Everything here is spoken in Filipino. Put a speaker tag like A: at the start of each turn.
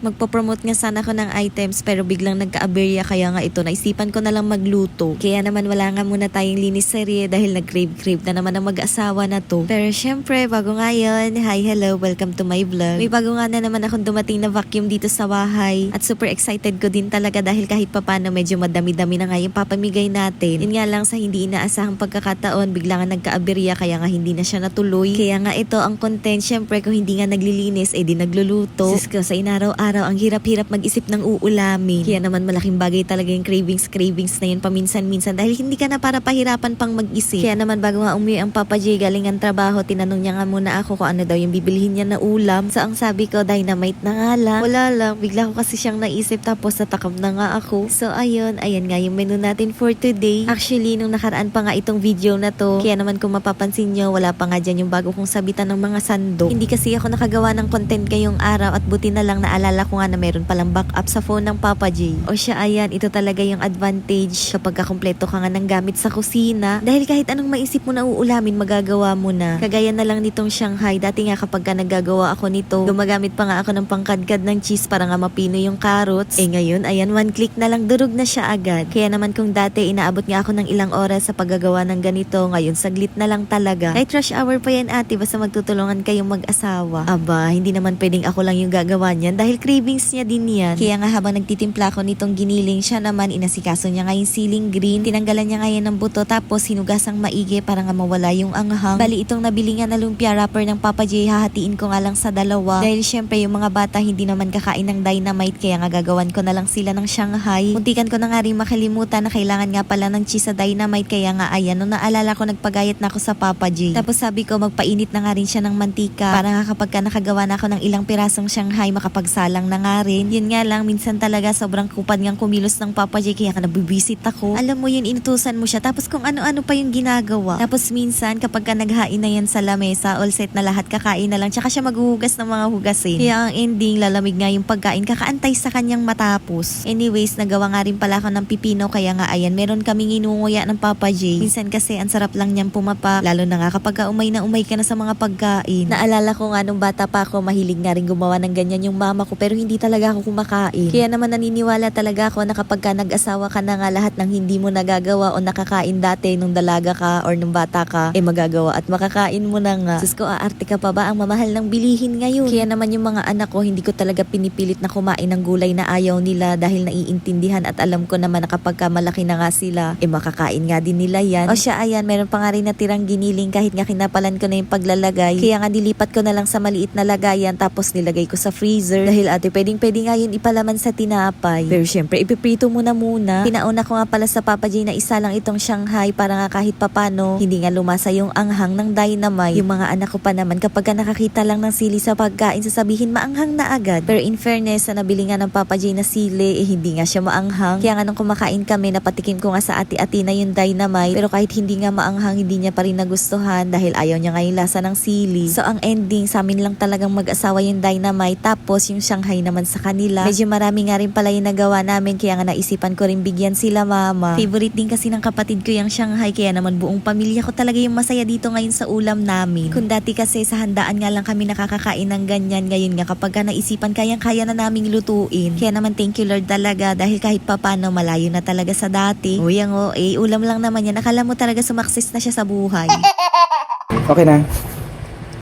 A: Magpo-promote nga sana ako ng items pero biglang nagka-aberya kaya nga ito naisipan ko na lang magluto. Kaya naman wala nga muna tayong linis serye dahil nag-crave-crave na naman ang mag-asawa na to. Pero syempre, bago nga yun, hi, hello, welcome to my vlog. May bago nga na naman akong dumating na vacuum dito sa bahay at super excited ko din talaga dahil kahit papano medyo madami-dami na nga yung papamigay natin. Yun nga lang sa hindi inaasahang pagkakataon, bigla nga nagka-aberya kaya nga hindi na siya natuloy. Kaya nga ito ang content, syempre kung hindi nga naglilinis, eh di nagluluto. Sis ko, sa inaraw-araw, ang hirap-hirap mag-isip ng uulamin. Kaya naman malaking bagay talaga yung cravings, cravings na yun paminsan-minsan dahil hindi ka na para pahirapan pang mag-isip. Kaya naman bago nga umuwi ang Papa J galing ang trabaho, tinanong niya nga muna ako kung ano daw yung bibilihin niya na ulam. So ang sabi ko, dynamite na nga lang. Wala lang, bigla ko kasi siyang naisip tapos natakam na nga ako. So ayun, ayan nga yung menu natin for today. Actually, nung nakaraan pa nga itong video na to, kaya naman kung mapapansin nyo, wala pa nga dyan yung bago kong sabitan ng mga sandok. Hindi kasi ako nakagawa ng content kayong araw at buti na lang naalala ko nga na meron palang backup sa phone ng Papa J. O siya, ayan, ito talaga yung advantage kapag kakumpleto ka nga ng gamit sa kusina. Dahil kahit anong maisip mo na uulamin, magagawa mo na. Kagaya na lang nitong Shanghai. Dati nga kapag ka naggagawa ako nito, gumagamit pa nga ako ng pangkadkad ng cheese para nga mapino yung carrots. Eh ngayon, ayan, one click na lang, durog na siya agad. Kaya naman kung dati inaabot nga ako ng ilang oras sa paggagawa ng ganito, ngayon saglit na lang talaga. Kahit rush hour pa yan ate, basta magtutulungan kayong mag-asawa. Aba, hindi naman pwedeng ako lang yung gagawa niyan dahil cravings niya din yan. Kaya nga habang nagtitimpla ako nitong giniling, siya naman inasikaso niya nga yung ceiling green, tinanggalan niya nga ng buto tapos hinugasang maigi para nga mawala yung anghang. Bali itong nabili nga na lumpia wrapper ng Papa J, hahatiin ko nga lang sa dalawa. Dahil syempre yung mga bata hindi naman kakain ng dynamite kaya nga gagawan ko na lang sila ng Shanghai. Muntikan ko na nga rin makalimutan na kailangan nga pala ng cheese sa dynamite kaya nga ayan, nung naalala ko nagpagayat na ako sa Papa J. Tapos sabi ko magpainit na nga rin siya ng mantika para nga kapag ka nakagawa na ako ng ilang pirasong Shanghai makapagsalang na nga rin. Yun nga lang, minsan talaga sobrang kupad ngang kumilos ng Papa J kaya ka nabibisit ako. Alam mo yun, inutusan mo siya tapos kung ano-ano pa yung ginagawa. Tapos minsan kapag ka naghain na yan sa lamesa, all set na lahat kakain na lang tsaka siya maghuhugas ng mga hugasin. Kaya ang ending, lalamig nga yung pagkain, kakaantay sa kanyang matapos. Anyways, nagawa nga rin pala ako ng pipino kaya nga ayan, meron kaming inunguya ng Papa J. Minsan kasi ang sarap lang niyang pumapa, lalo na nga kapag ka umay na umay ka na sa mga pagkain. Naalala ko nga nung bata pa ako, mahilig nga rin gumawa ng ganyan yung mama ko pero hindi talaga ako kumakain. Kaya naman naniniwala talaga ako na kapag ka nag-asawa ka na nga lahat ng hindi mo nagagawa o nakakain dati nung dalaga ka or nung bata ka, eh magagawa at makakain mo na nga. Sus ko, aarte ka pa ba ang mamahal ng bilihin ngayon? Kaya naman yung mga anak ko, hindi ko talaga pinipilit na kumain ng gulay na ayaw nila dahil naiintindihan at alam ko naman na kapag ka malaki na nga sila, eh makakain nga din nila yan. O siya, ayan, meron pa nga rin natirang giniling kahit nga kinapalan ko na yung paglalagay. Kaya nga dilipat ko na lang sa maliit na lagayan tapos nilagay ko sa freezer. Dahil ate, pwedeng pwede nga yun ipalaman sa tinapay. Pero syempre, ipiprito mo na muna. Pinauna ko nga pala sa Papa J na isa lang itong Shanghai para nga kahit papano, hindi nga lumasa yung anghang ng dynamite. Yung mga anak ko pa naman kapag ka nakakita lang ng sili sa pagkain, sasabihin maanghang na agad. Pero in fairness, sa nabili nga ng Papa J na sili, eh hindi nga siya maanghang. Kaya nga nung kumakain kami, napatikim ko nga sa ati-ati na yung dynamite. Pero kahit hindi nga maanghang, hindi niya pa rin nagustuhan dahil ayaw niya nga yung lasa ng sili. So ang ending, sa amin lang talagang mag-asawa yung dynamite. Tapos yung Shanghai naman sa kanila. Medyo marami nga rin pala yung nagawa namin, kaya nga naisipan ko rin bigyan sila mama. Favorite din kasi ng kapatid ko yung Shanghai, kaya naman buong pamilya ko talaga yung masaya dito ngayon sa ulam namin. Kung dati kasi sa handaan nga lang kami nakakakain ng ganyan, ngayon nga kapag ka naisipan, kayang-kaya na naming lutuin. Kaya naman thank you Lord talaga dahil kahit papano malayo na talaga sa dati. O yan o, eh, ulam lang naman yan. Akala mo talaga sumakses na siya sa buhay.
B: Okay na.